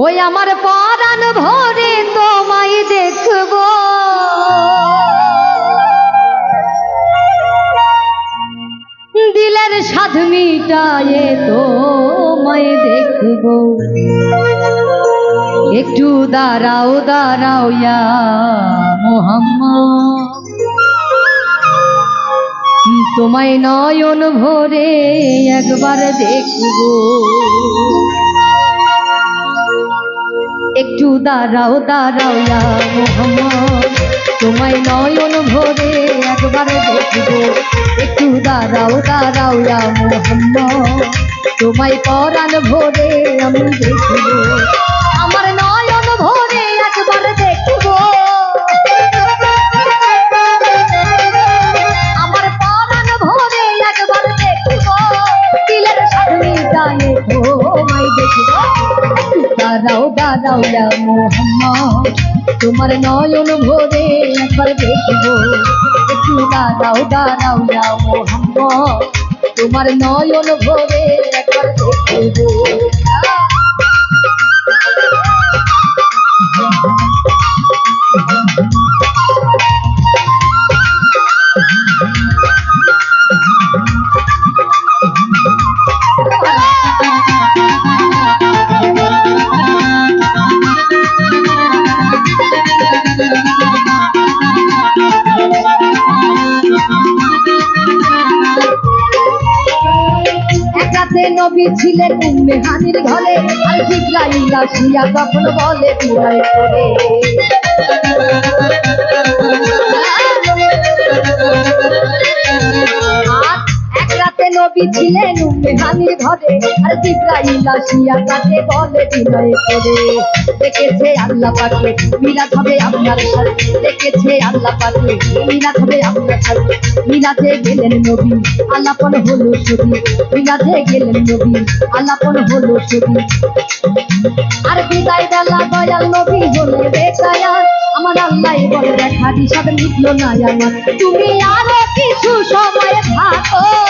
ওই আমার পরাণ ভরে তোমায় দেখব। দিলের সাধ মিটায়ে তোমায় দেখব। একটু দাঁড়াও দাঁড়াও ইয়া মোহাম্মদ। তোমায় নয়ন ভরে একবার দেখব। একটু দাঁড়াও দাঁড়াও মোহাম্মদ। তোমায় নয়ন ভরে একবার দেখব। একটু দাঁড়াও দাঁড়াও মোহাম্মদ। তোমায় পরাণ ভরে আমি দেখব। দাও ইয়া মোহাম্মদ। তোমার নয়ন ভোরে একবার দেখব। একটু দাঁড়াও দাঁড়াও দাও মোহাম্মদ। তোমার নয়ন ভোরে একবার দেখব। একাতে নবী ছিলেন উম্মে হানির ঘরে। আর জিব্রাইল আসিয়া তখন বলে বিদায় করে। Thank রাতে নবী ছিলেন উম্মে ঘরে, আর জিব্রাইল আসিয়া তাকে বলে বিদায় করে। দেখেছে আল্লাহ পাকে, মিলাদ হবে আপনার সাথে। দেখেছে আল্লাহ পাকে, মিলাদ হবে আপনার সাথে। মিলাদে গেলেন নবী আল্লাপন হলো ছবি মিলাদে গেলেন নবী আল্লাপন হলো ছবি আর বিদায় বেলা দয়াল নবী হলে বেকায়ার আমার আল্লাহ বলে দেখা হিসাব লিখলো না আমার। তুমি আরও কিছু সময় থাকো।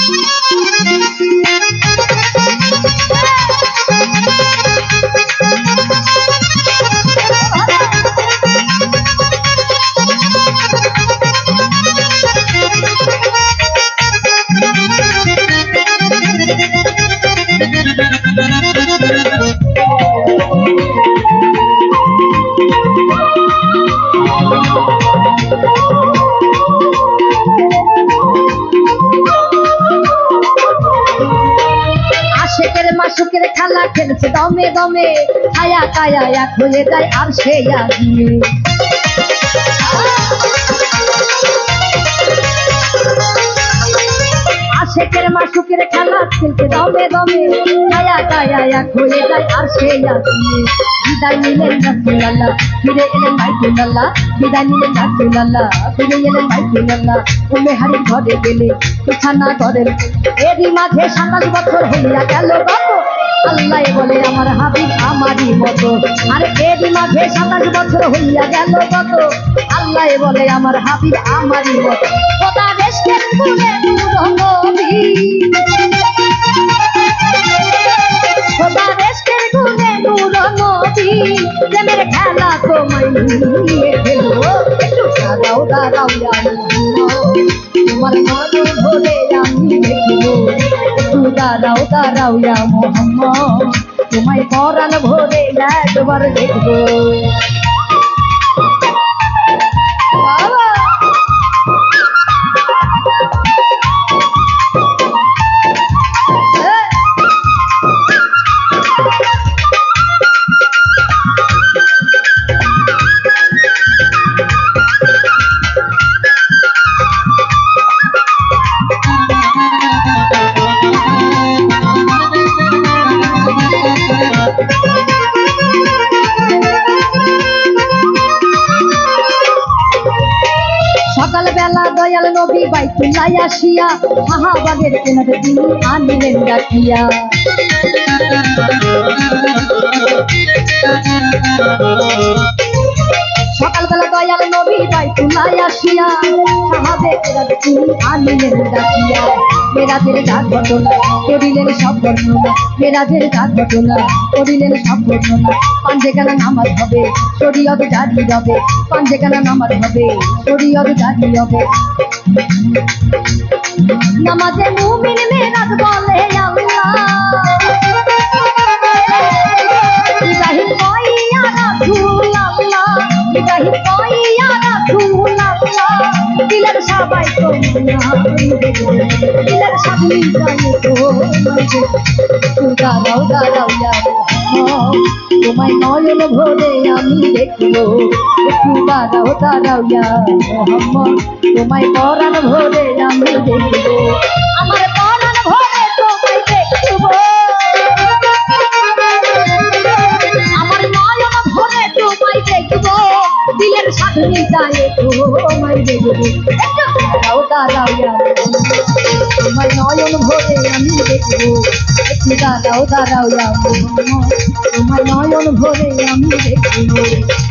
আশেকের খেলা খেলছে দমে দমে। ছায়া কায়া এক হয়ে যায় আর সে আগিয়ে আশেকের মাসুকের খেলা খেলছে দমে দমে। ছায়া কায়া এক হয়ে যায় আর সে আগিয়ে বিদায় নিলেন রাসুলাল্লাহ, ফিরে এলেন বাইতুল্লাহ। বিদায় নিলেন রাসুলাল্লাহ, ফিরে এলেন বাইতুল্লাহ। উমে হারির ঘরে গেলে বিছানা করেন এরই মাঝে সাতাশ বছর হইয়া গেল গত। আল্লাহ বলে, আমার হাবিব আমারই মতো আর এরই মাঝে সাতাশ বছর হইয়া গেল গত আল্লাহ বলে, আমার হাবিব আমারই মতো দাঁড়াও দাঁড়াও তোমার মন ভরে আমি দাঁড়াও দাঁড়াও ইয়া মোহাম্মদ তোমায় পরাণ ভরে একবার দেখব বাবা নবী বাইতুল্লাহ আসিয়া শাহাবাগের কেনারে তিনি আনিলেন ডাকিয়া। সকালবেলা দয়াল নবী বাইতুল্লাহ আসিয়া পাঞ্জেখানা নামাজ হবে শরীয়ত জারি নামাজ হবে শরীয়ত নামাজে মুমিন মেরাজ বলে আল্লাহ। দাঁড়াও দাঁড়াও তোমায় নয়ন ভরে আমি দেখব। একটু দাঁড়াও দাঁড়াও ইয়া মোহাম্মদ তোমায় পরাণ ভরে আমি দেখব। দিলের সাধনী যায় তোমায় দেখব। দাঁড়াও দাঁড়াও ভরে দেখব একটু দাঁড়াও দাঁড়াও ইয়া তোমার নয়ন ভরে আমি দেখব